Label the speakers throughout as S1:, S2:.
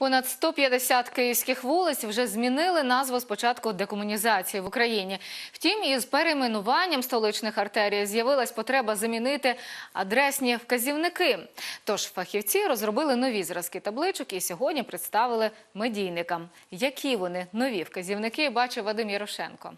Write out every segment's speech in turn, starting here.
S1: Понад 150 київських вулиць вже змінили назву з початку декомунізації в Україні. Втім, із перейменуванням столичних артерій з'явилась потреба замінити адресні вказівники. Тож фахівці розробили нові зразки табличок і сьогодні представили медійникам. Які вони нові вказівники, бачив Вадим Ярошенко.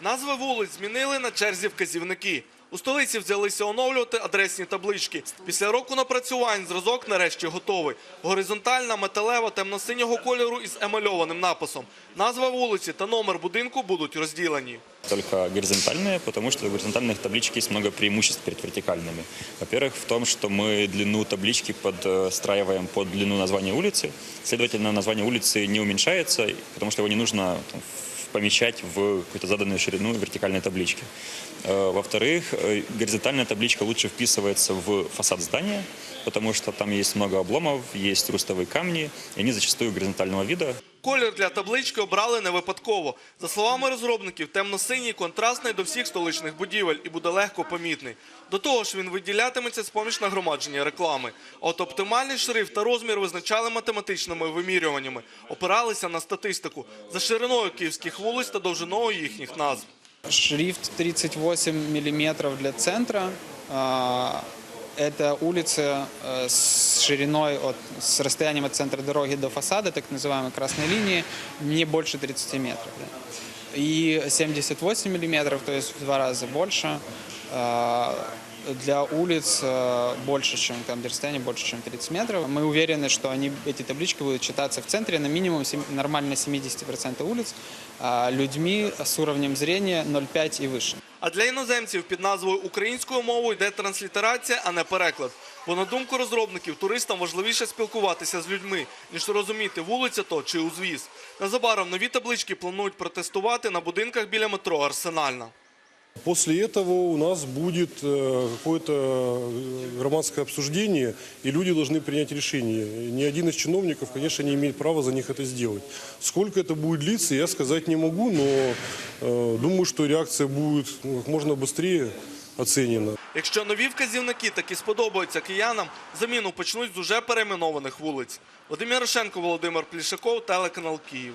S2: Назви вулиць змінили на черзі вказівники. У столиці взялися оновлювати адресні таблички. Після року напрацювань зразок нарешті готовий. Горизонтальна, металева, темно-синього кольору із емальованим написом. Назва вулиці та номер будинку будуть розділені.
S3: только горизонтальные, потому что у горизонтальных табличек есть много преимуществ перед вертикальными. Во-первых, в том, что мы длину таблички подстраиваем под длину названия улицы. Следовательно, название улицы не уменьшается, потому что его не нужно там, в- помещать в какую-то заданную ширину вертикальной таблички. Э, Во-вторых, э, горизонтальная табличка лучше вписывается в фасад здания, потому что там есть много обломов, есть рустовые камни, и они зачастую горизонтального вида.
S2: Колір для таблички обрали не випадково. За словами розробників, темно-синій контрастний до всіх столичних будівель і буде легко помітний. До того ж, він виділятиметься з поміж нагромадження реклами. От оптимальний шрифт та розмір визначали математичними вимірюваннями, опиралися на статистику за шириною київських вулиць та довжиною їхніх назв.
S4: Шрифт 38 миллиметров для центра А, Это улица э, с шириной, от, с расстоянием от центра дороги до фасада, так называемой красной линии, не больше 30 метров. да. И 78 миллиметров, то есть в два раза больше. А, Для улиц э, больше, чем там для расстояния больше, чем 30 метров. Мы уверены, что они, эти таблички будут читаться в центре на минимум сем- нормально 70% улиц а, людьми с уровнем зрения 0,5 и выше.
S2: А для іноземців під назвою українською мовою йде транслітерація, а не переклад. Бо на думку розробників, туристам важливіше спілкуватися з людьми, ніж розуміти, вулиця то чи узвіз. Незабаром нові таблички планують протестувати на будинках біля метро Арсенальна.
S5: После этого у нас будет э, какое-то э, громадское обсуждение, и люди должны принять решение. Ни один из чиновников, конечно, не имеет права за них это сделать. Сколько это будет длиться, я сказать не могу, но э, думаю, что реакция будет ну, как можно быстрее оценена.
S2: Якщо нові вказівники таки сподобаються киянам, заміну почнуть з уже перейменованих вулиць. Вадим Ярошенко, Володимир Плішаков, телеканал Київ.